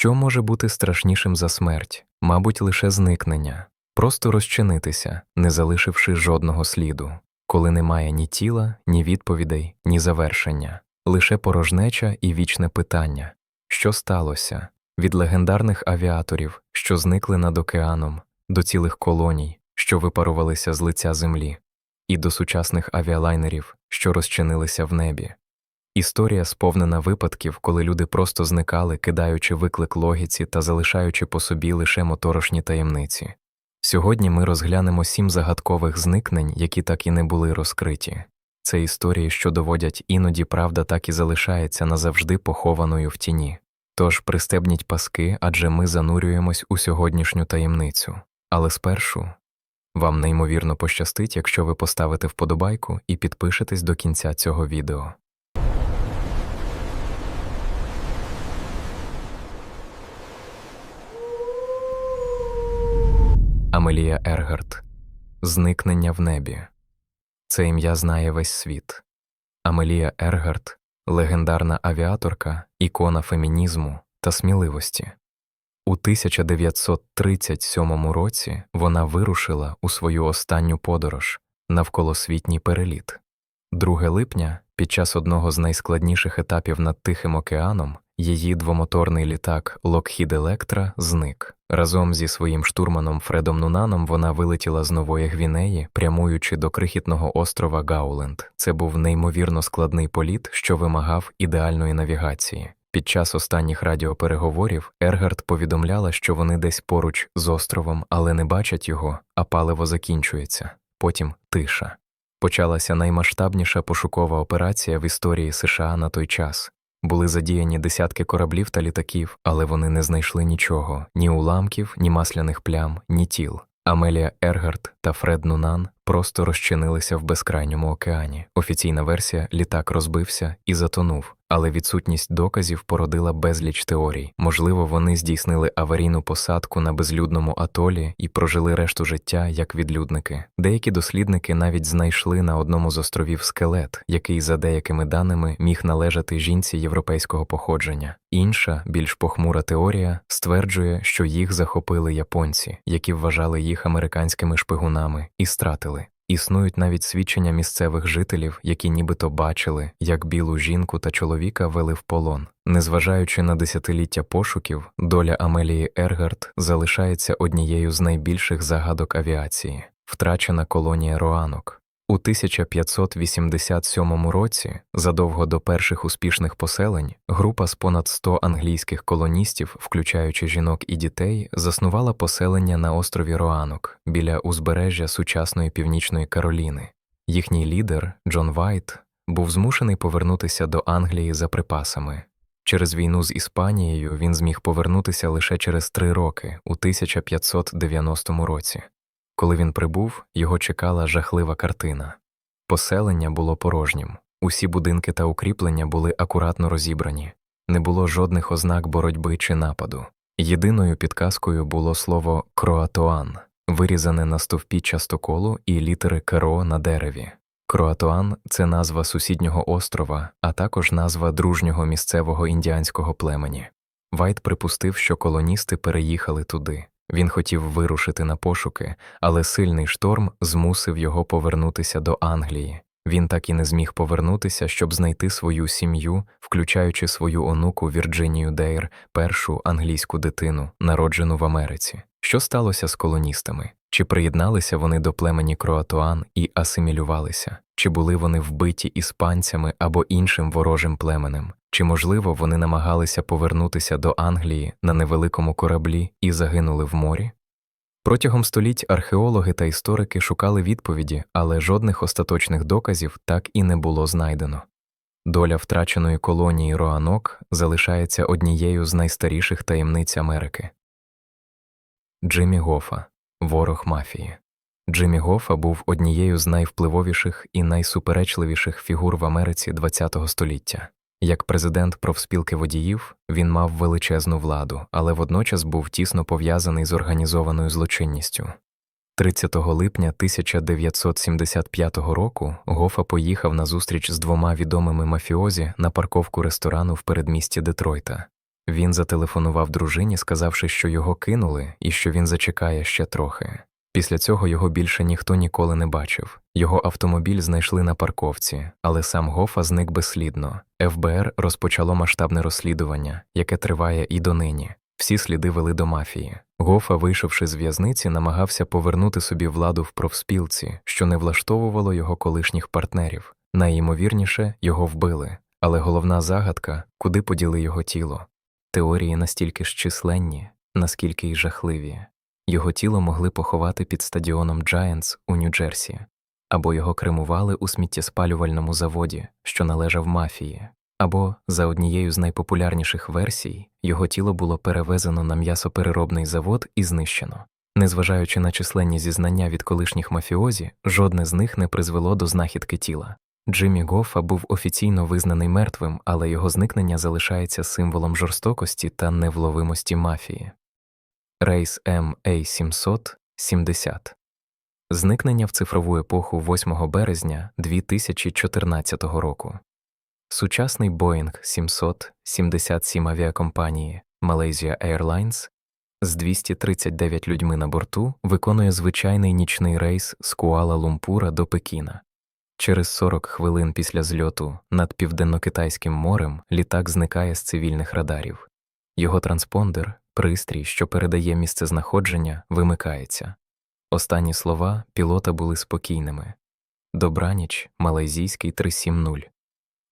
Що може бути страшнішим за смерть? Мабуть, лише зникнення, просто розчинитися, не залишивши жодного сліду, коли немає ні тіла, ні відповідей, ні завершення, лише порожнеча і вічне питання що сталося від легендарних авіаторів, що зникли над океаном, до цілих колоній, що випарувалися з лиця землі, і до сучасних авіалайнерів, що розчинилися в небі. Історія сповнена випадків, коли люди просто зникали, кидаючи виклик логіці та залишаючи по собі лише моторошні таємниці. Сьогодні ми розглянемо сім загадкових зникнень, які так і не були розкриті. Це історії, що доводять іноді правда так і залишається назавжди похованою в тіні. Тож пристебніть паски, адже ми занурюємось у сьогоднішню таємницю. Але спершу вам неймовірно пощастить, якщо ви поставите вподобайку і підпишетесь до кінця цього відео. Амелія Ергард Зникнення в небі. Це ім'я знає весь світ. Амелія Ергард легендарна авіаторка, ікона фемінізму та сміливості. У 1937 році вона вирушила у свою останню подорож навколосвітній переліт. 2 липня, під час одного з найскладніших етапів над Тихим океаном, її двомоторний літак Lockheed Electra зник. Разом зі своїм штурманом Фредом Нунаном вона вилетіла з Нової Гвінеї, прямуючи до крихітного острова Гауленд. Це був неймовірно складний політ, що вимагав ідеальної навігації. Під час останніх радіопереговорів Ергард повідомляла, що вони десь поруч з островом, але не бачать його, а паливо закінчується. Потім тиша. Почалася наймасштабніша пошукова операція в історії США на той час. Були задіяні десятки кораблів та літаків, але вони не знайшли нічого: ні уламків, ні масляних плям, ні тіл. Амелія Ергард та Фред Нунан просто розчинилися в безкрайньому океані. Офіційна версія літак розбився і затонув, але відсутність доказів породила безліч теорій. Можливо, вони здійснили аварійну посадку на безлюдному атолі і прожили решту життя як відлюдники. Деякі дослідники навіть знайшли на одному з островів скелет, який, за деякими даними, міг належати жінці європейського походження. Інша, більш похмура теорія стверджує, що їх захопили японці, які вважали їх американськими шпигунами, і стратили. Існують навіть свідчення місцевих жителів, які нібито бачили, як білу жінку та чоловіка вели в полон. Незважаючи на десятиліття пошуків, доля Амелії Ергард залишається однією з найбільших загадок авіації, втрачена колонія Роанок. У 1587 році, задовго до перших успішних поселень, група з понад 100 англійських колоністів, включаючи жінок і дітей, заснувала поселення на острові Роанок біля узбережжя сучасної північної Кароліни. Їхній лідер Джон Вайт був змушений повернутися до Англії за припасами. Через війну з Іспанією він зміг повернутися лише через три роки у 1590 році. Коли він прибув, його чекала жахлива картина. Поселення було порожнім, усі будинки та укріплення були акуратно розібрані, не було жодних ознак боротьби чи нападу. Єдиною підказкою було слово кроатоан, вирізане на стовпі частоколу і літери керо на дереві. Кроатоан це назва сусіднього острова, а також назва дружнього місцевого індіанського племені. Вайт припустив, що колоністи переїхали туди. Він хотів вирушити на пошуки, але сильний шторм змусив його повернутися до Англії. Він так і не зміг повернутися, щоб знайти свою сім'ю, включаючи свою онуку Вірджинію Дейр, першу англійську дитину, народжену в Америці. Що сталося з колоністами? Чи приєдналися вони до племені Кроатуан і асимілювалися? Чи були вони вбиті іспанцями або іншим ворожим племенем? Чи, можливо, вони намагалися повернутися до Англії на невеликому кораблі і загинули в морі? Протягом століть археологи та історики шукали відповіді, але жодних остаточних доказів так і не було знайдено. Доля втраченої колонії Роанок залишається однією з найстаріших таємниць Америки. Джиммі Гофа ворог мафії. Джиммі Гофа був однією з найвпливовіших і найсуперечливіших фігур в Америці ХХ століття. Як президент профспілки водіїв, він мав величезну владу, але водночас був тісно пов'язаний з організованою злочинністю. 30 липня 1975 року Гофа поїхав на зустріч з двома відомими мафіозі на парковку ресторану в передмісті Детройта. Він зателефонував дружині, сказавши, що його кинули і що він зачекає ще трохи. Після цього його більше ніхто ніколи не бачив. Його автомобіль знайшли на парковці, але сам Гофа зник безслідно. ФБР розпочало масштабне розслідування, яке триває і донині. Всі сліди вели до мафії. Гофа, вийшовши з в'язниці, намагався повернути собі владу в профспілці, що не влаштовувало його колишніх партнерів. Найімовірніше його вбили, але головна загадка куди поділи його тіло. Теорії настільки ж численні, наскільки й жахливі. Його тіло могли поховати під стадіоном Giants у Нью-Джерсі, або його кремували у сміттєспалювальному заводі, що належав мафії, або, за однією з найпопулярніших версій, його тіло було перевезено на м'ясопереробний завод і знищено. Незважаючи на численні зізнання від колишніх мафіозі, жодне з них не призвело до знахідки тіла. Джиммі Гоффа був офіційно визнаний мертвим, але його зникнення залишається символом жорстокості та невловимості мафії. Рейс MA770 Зникнення в цифрову епоху 8 березня 2014 року. Сучасний Boeing 777 авіакомпанії Malaysia Airlines з 239 людьми на борту виконує звичайний нічний рейс з Куала-Лумпура до Пекіна. Через 40 хвилин після зльоту над Південно-Китайським морем літак зникає з цивільних радарів. Його транспондер, пристрій, що передає місцезнаходження, вимикається. Останні слова пілота були спокійними Добраніч, малайзійський 370.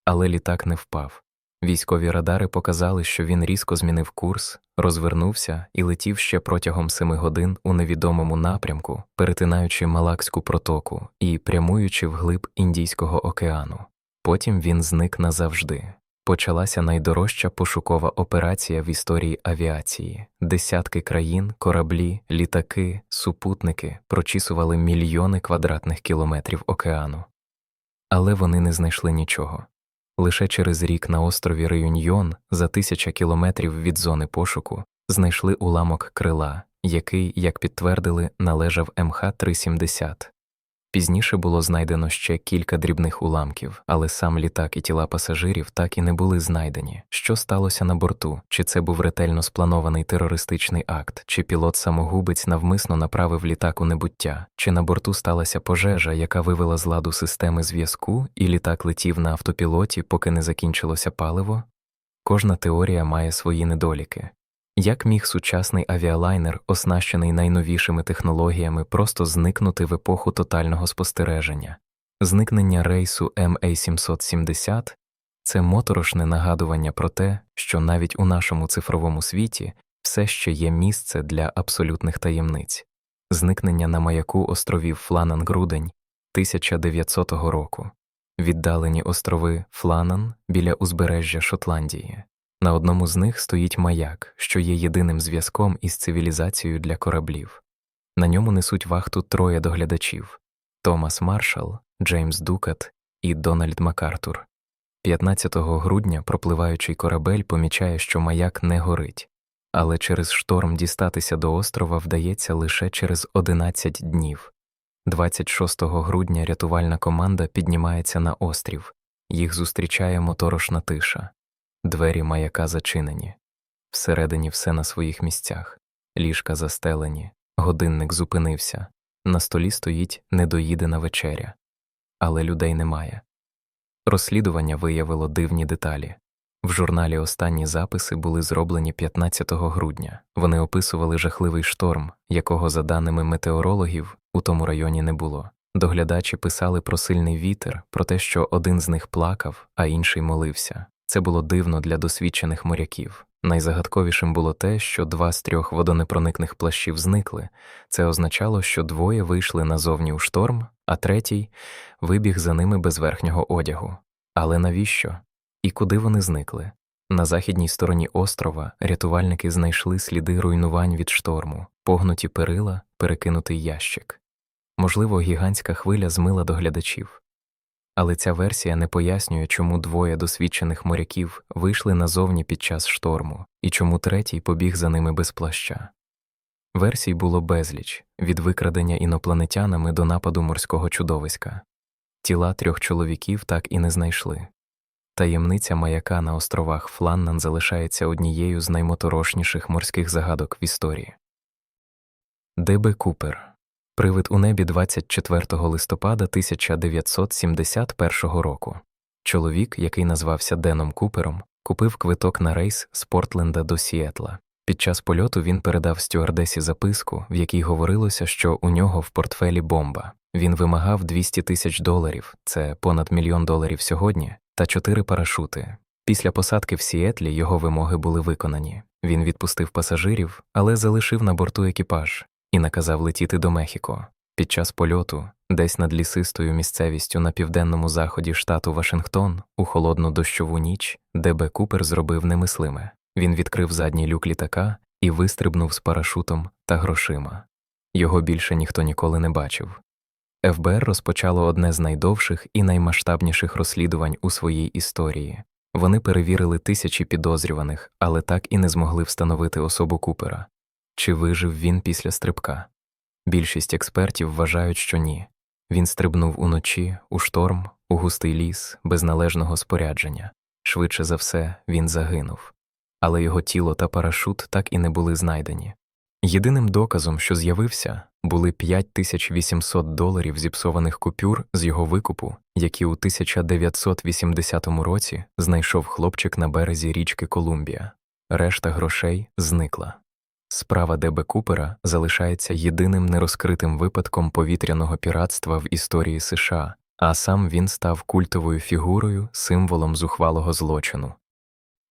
Але літак не впав. Військові радари показали, що він різко змінив курс, розвернувся і летів ще протягом семи годин у невідомому напрямку, перетинаючи Малакську протоку і прямуючи вглиб Індійського океану. Потім він зник назавжди. Почалася найдорожча пошукова операція в історії авіації. Десятки країн, кораблі, літаки, супутники прочісували мільйони квадратних кілометрів океану. Але вони не знайшли нічого. Лише через рік на острові Реюньйон, за тисяча кілометрів від зони пошуку, знайшли уламок крила, який, як підтвердили, належав МХ-370. Пізніше було знайдено ще кілька дрібних уламків, але сам літак і тіла пасажирів так і не були знайдені. Що сталося на борту? Чи це був ретельно спланований терористичний акт, чи пілот-самогубець навмисно направив літак у небуття, чи на борту сталася пожежа, яка вивела з ладу системи зв'язку, і літак летів на автопілоті, поки не закінчилося паливо? Кожна теорія має свої недоліки. Як міг сучасний авіалайнер, оснащений найновішими технологіями, просто зникнути в епоху тотального спостереження? Зникнення рейсу MA770 – це моторошне нагадування про те, що навіть у нашому цифровому світі все ще є місце для абсолютних таємниць, зникнення на маяку островів Фланан-Грудень 1900 року, віддалені острови Фланан біля узбережжя Шотландії. На одному з них стоїть маяк, що є єдиним зв'язком із цивілізацією для кораблів. На ньому несуть вахту троє доглядачів Томас Маршал, Джеймс Дукат і Дональд Макартур. 15 грудня пропливаючий корабель помічає, що маяк не горить, але через шторм дістатися до острова вдається лише через 11 днів. 26 грудня рятувальна команда піднімається на острів, їх зустрічає моторошна тиша. Двері маяка зачинені, всередині все на своїх місцях, ліжка застелені, годинник зупинився, на столі стоїть недоїдена вечеря, але людей немає. Розслідування виявило дивні деталі. В журналі останні записи були зроблені 15 грудня. Вони описували жахливий шторм, якого, за даними метеорологів, у тому районі не було. Доглядачі писали про сильний вітер, про те, що один з них плакав, а інший молився. Це було дивно для досвідчених моряків. Найзагадковішим було те, що два з трьох водонепроникних плащів зникли. Це означало, що двоє вийшли назовні у шторм, а третій вибіг за ними без верхнього одягу. Але навіщо? І куди вони зникли? На західній стороні острова рятувальники знайшли сліди руйнувань від шторму, погнуті перила, перекинутий ящик. Можливо, гігантська хвиля змила доглядачів але ця версія не пояснює, чому двоє досвідчених моряків вийшли назовні під час шторму і чому третій побіг за ними без плаща. Версій було безліч від викрадення інопланетянами до нападу морського чудовиська. Тіла трьох чоловіків так і не знайшли. таємниця маяка на островах Фланнан залишається однією з наймоторошніших морських загадок в історії. Д.Б. Купер Привид у небі 24 листопада 1971 року. Чоловік, який назвався Деном Купером, купив квиток на рейс з Портленда до Сіетла. Під час польоту він передав стюардесі записку, в якій говорилося, що у нього в портфелі бомба. Він вимагав 200 тисяч доларів, це понад мільйон доларів сьогодні, та чотири парашути. Після посадки в Сіетлі його вимоги були виконані. Він відпустив пасажирів, але залишив на борту екіпаж і наказав летіти до Мехіко. Під час польоту, десь над лісистою місцевістю на південному заході штату Вашингтон, у холодну дощову ніч, ДБ Купер зробив немислиме. Він відкрив задній люк літака і вистрибнув з парашутом та грошима. Його більше ніхто ніколи не бачив. ФБР розпочало одне з найдовших і наймасштабніших розслідувань у своїй історії. Вони перевірили тисячі підозрюваних, але так і не змогли встановити особу Купера. Чи вижив він після стрибка? Більшість експертів вважають, що ні. Він стрибнув уночі, у шторм, у густий ліс, без належного спорядження. Швидше за все, він загинув. Але його тіло та парашут так і не були знайдені. Єдиним доказом, що з'явився, були 5800 доларів зіпсованих купюр з його викупу, які у 1980 році знайшов хлопчик на березі річки Колумбія. Решта грошей зникла. Справа ДБ Купера залишається єдиним нерозкритим випадком повітряного піратства в історії США, а сам він став культовою фігурою, символом зухвалого злочину.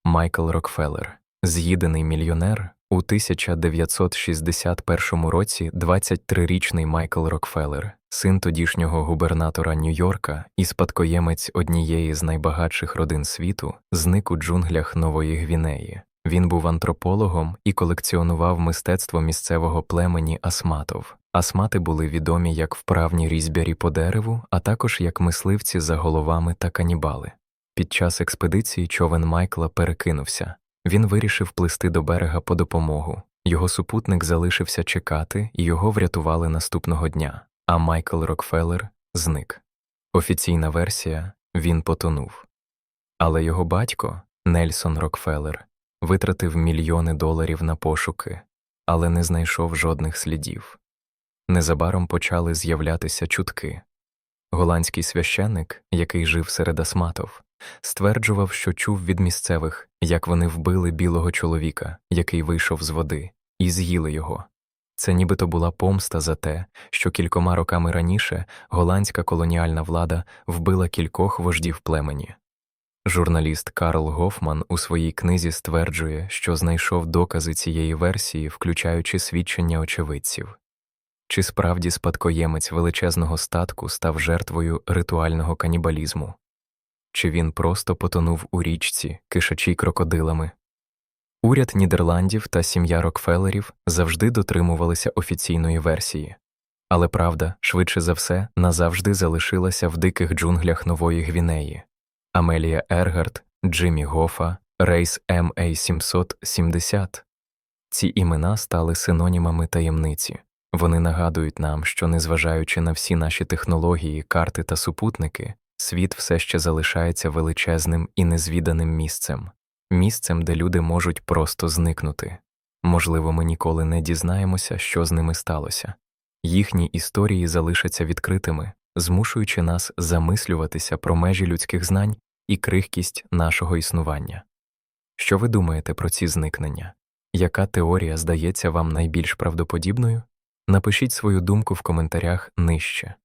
Майкл Рокфеллер, з'їдений мільйонер, у 1961 році 23-річний Майкл Рокфеллер, син тодішнього губернатора Нью-Йорка і спадкоємець однієї з найбагатших родин світу, зник у джунглях Нової Гвінеї. Він був антропологом і колекціонував мистецтво місцевого племені Асматов. Асмати були відомі як вправні різьбярі по дереву, а також як мисливці за головами та канібали. Під час експедиції човен Майкла перекинувся. Він вирішив плисти до берега по допомогу. Його супутник залишився чекати, і його врятували наступного дня, а Майкл Рокфеллер зник. Офіційна версія він потонув. Але його батько, Нельсон Рокфеллер, витратив мільйони доларів на пошуки, але не знайшов жодних слідів. Незабаром почали з'являтися чутки. Голландський священник, який жив серед асматов, стверджував, що чув від місцевих, як вони вбили білого чоловіка, який вийшов з води, і з'їли його. Це нібито була помста за те, що кількома роками раніше голландська колоніальна влада вбила кількох вождів племені. Журналіст Карл Гофман у своїй книзі стверджує, що знайшов докази цієї версії, включаючи свідчення очевидців. Чи справді спадкоємець величезного статку став жертвою ритуального канібалізму? Чи він просто потонув у річці, кишачій крокодилами? Уряд Нідерландів та сім'я Рокфеллерів завжди дотримувалися офіційної версії, але правда, швидше за все, назавжди залишилася в диких джунглях Нової Гвінеї. Амелія Ергард, Джиммі Гофа, Рейс МА 770. Ці імена стали синонімами таємниці. Вони нагадують нам, що, незважаючи на всі наші технології, карти та супутники, світ все ще залишається величезним і незвіданим місцем, місцем, де люди можуть просто зникнути. Можливо, ми ніколи не дізнаємося, що з ними сталося. Їхні історії залишаться відкритими, змушуючи нас замислюватися про межі людських знань і крихкість нашого існування. Що ви думаєте про ці зникнення? Яка теорія здається вам найбільш правдоподібною? Напишіть свою думку в коментарях нижче.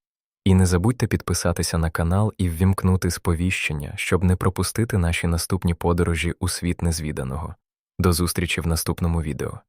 І не забудьте підписатися на канал і ввімкнути сповіщення, щоб не пропустити наші наступні подорожі у світ незвіданого. До зустрічі в наступному відео.